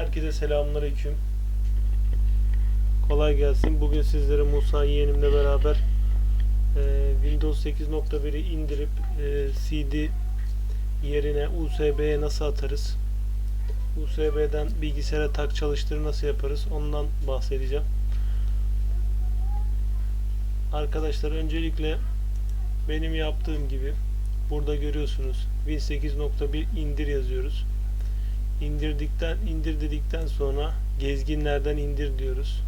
Herkese selamünaleyküm. Kolay gelsin. Bugün sizlere Musa yeğenimle beraber e, Windows 8.1'i indirip e, CD yerine USB'ye nasıl atarız? USB'den bilgisayara tak çalıştırı nasıl yaparız? Ondan bahsedeceğim. Arkadaşlar öncelikle benim yaptığım gibi burada görüyorsunuz Win 8.1 indir yazıyoruz. İndirdikten indir dedikten sonra gezginlerden indir diyoruz.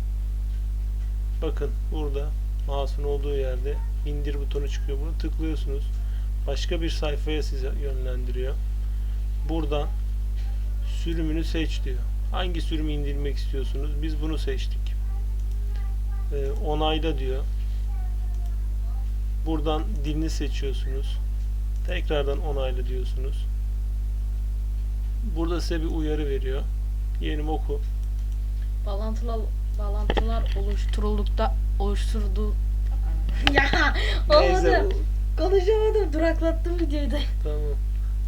Bakın burada mouse'un olduğu yerde indir butonu çıkıyor. Bunu tıklıyorsunuz. Başka bir sayfaya sizi yönlendiriyor. Buradan sürümünü seç diyor. Hangi sürümü indirmek istiyorsunuz? Biz bunu seçtik. Ee, onayla diyor. Buradan dilini seçiyorsunuz. Tekrardan onayla diyorsunuz. Burada size bir uyarı veriyor. Yeğenim oku. Bağlantılar bağlantılar oluşturuldukta oluşturdu ya Neyse, olmadı. Konuşamadım. Duraklattım videoyu da. Tamam.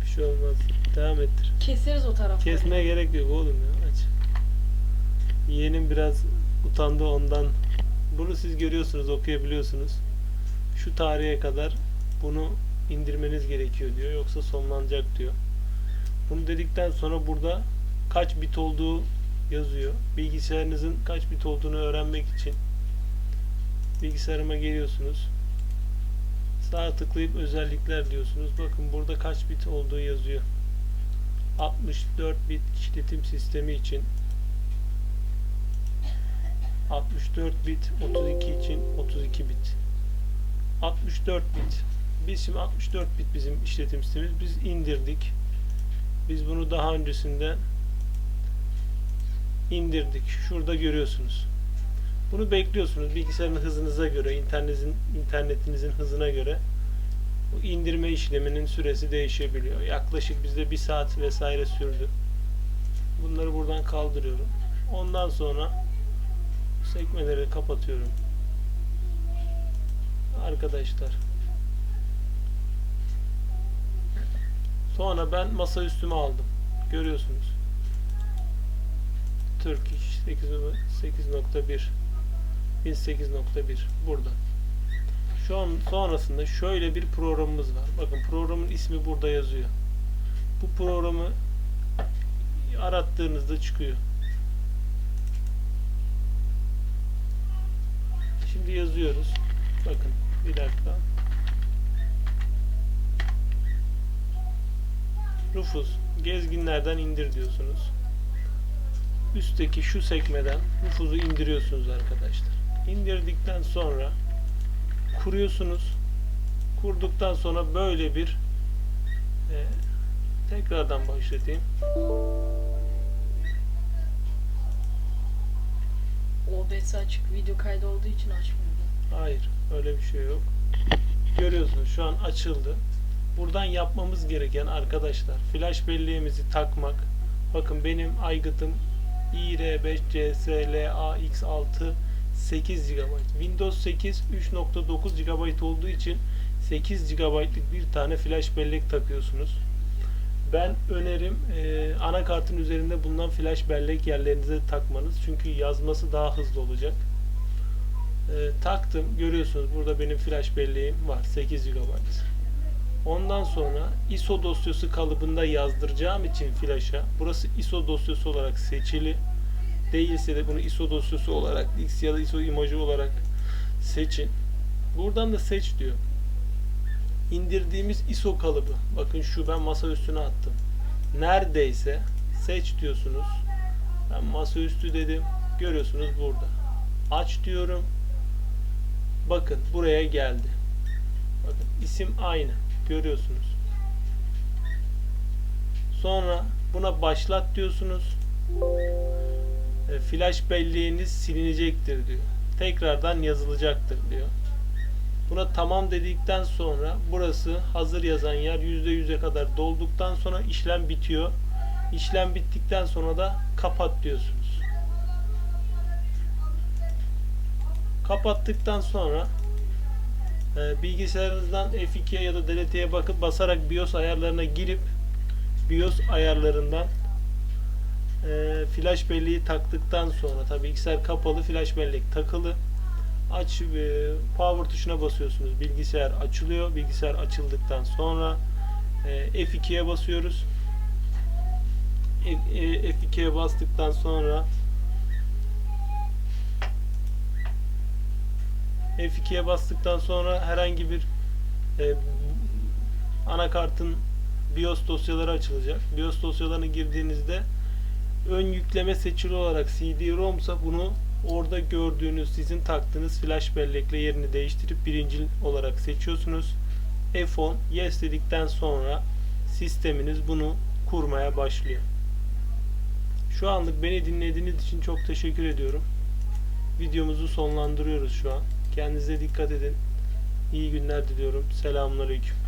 Bir şey olmaz. Devam ettir. Keseriz o tarafı. Kesmeye gerek yok oğlum ya. Aç. Yeğenim biraz utandı ondan. Bunu siz görüyorsunuz, okuyabiliyorsunuz. Şu tarihe kadar bunu indirmeniz gerekiyor diyor. Yoksa sonlanacak diyor. Bunu dedikten sonra burada kaç bit olduğu yazıyor. Bilgisayarınızın kaç bit olduğunu öğrenmek için bilgisayarıma geliyorsunuz. Sağa tıklayıp özellikler diyorsunuz. Bakın burada kaç bit olduğu yazıyor. 64 bit işletim sistemi için 64 bit 32 için 32 bit 64 bit biz şimdi 64 bit bizim işletim sistemimiz biz indirdik biz bunu daha öncesinde indirdik şurada görüyorsunuz bunu bekliyorsunuz bilgisayarın hızınıza göre internetinizin internetinizin hızına göre bu indirme işleminin süresi değişebiliyor. Yaklaşık bizde bir saat vesaire sürdü. Bunları buradan kaldırıyorum. Ondan sonra sekmeleri kapatıyorum. Arkadaşlar. Sonra ben masa üstüme aldım. Görüyorsunuz. Turkish 8.1 1008.1 burada. Şu an sonrasında şöyle bir programımız var. Bakın programın ismi burada yazıyor. Bu programı arattığınızda çıkıyor. Şimdi yazıyoruz. Bakın bir dakika. Rufus gezginlerden indir diyorsunuz. Üstteki şu sekmeden Rufus'u indiriyorsunuz arkadaşlar. İndirdikten sonra kuruyorsunuz. Kurduktan sonra böyle bir e, tekrardan başlatayım. OBS açık video kaydı olduğu için açmıyorum. Hayır, öyle bir şey yok. Görüyorsunuz şu an açıldı. Buradan yapmamız gereken arkadaşlar flash belleğimizi takmak. Bakın benim aygıtım IR5CSLAX6 8 GB. Windows 8 3.9 GB olduğu için 8 GB'lık bir tane flash bellek takıyorsunuz. Ben önerim e, anakartın üzerinde bulunan flash bellek yerlerinize takmanız. Çünkü yazması daha hızlı olacak. E, taktım. Görüyorsunuz burada benim flash belleğim var. 8 GB. Ondan sonra ISO dosyası kalıbında yazdıracağım için flash'a burası ISO dosyası olarak seçili. Değilse de bunu ISO dosyası olarak X ya da ISO imajı olarak seçin. Buradan da seç diyor. İndirdiğimiz ISO kalıbı. Bakın şu ben masa üstüne attım. Neredeyse seç diyorsunuz. Ben masaüstü dedim. Görüyorsunuz burada. Aç diyorum. Bakın buraya geldi. Bakın isim aynı. Görüyorsunuz. Sonra buna başlat diyorsunuz. E, Flash belleğiniz silinecektir diyor. Tekrardan yazılacaktır diyor. Buna tamam dedikten sonra burası hazır yazan yer %100'e kadar dolduktan sonra işlem bitiyor. İşlem bittikten sonra da kapat diyorsunuz. Kapattıktan sonra e, bilgisayarınızdan F2'ye ya da delete'ye bakıp basarak BIOS ayarlarına girip BIOS ayarlarından e, flash belleği taktıktan sonra tabi bilgisayar kapalı flash bellek takılı aç e, power tuşuna basıyorsunuz. Bilgisayar açılıyor. Bilgisayar açıldıktan sonra e, F2'ye basıyoruz. F- e, F2'ye bastıktan sonra F2'ye bastıktan sonra herhangi bir e, anakartın BIOS dosyaları açılacak. BIOS dosyalarına girdiğinizde ön yükleme seçili olarak CD-ROM'sa bunu orada gördüğünüz sizin taktığınız flash bellekle yerini değiştirip birincil olarak seçiyorsunuz. F10 yes dedikten sonra sisteminiz bunu kurmaya başlıyor. Şu anlık beni dinlediğiniz için çok teşekkür ediyorum. Videomuzu sonlandırıyoruz şu an. Kendinize dikkat edin. İyi günler diliyorum. Selamünaleyküm.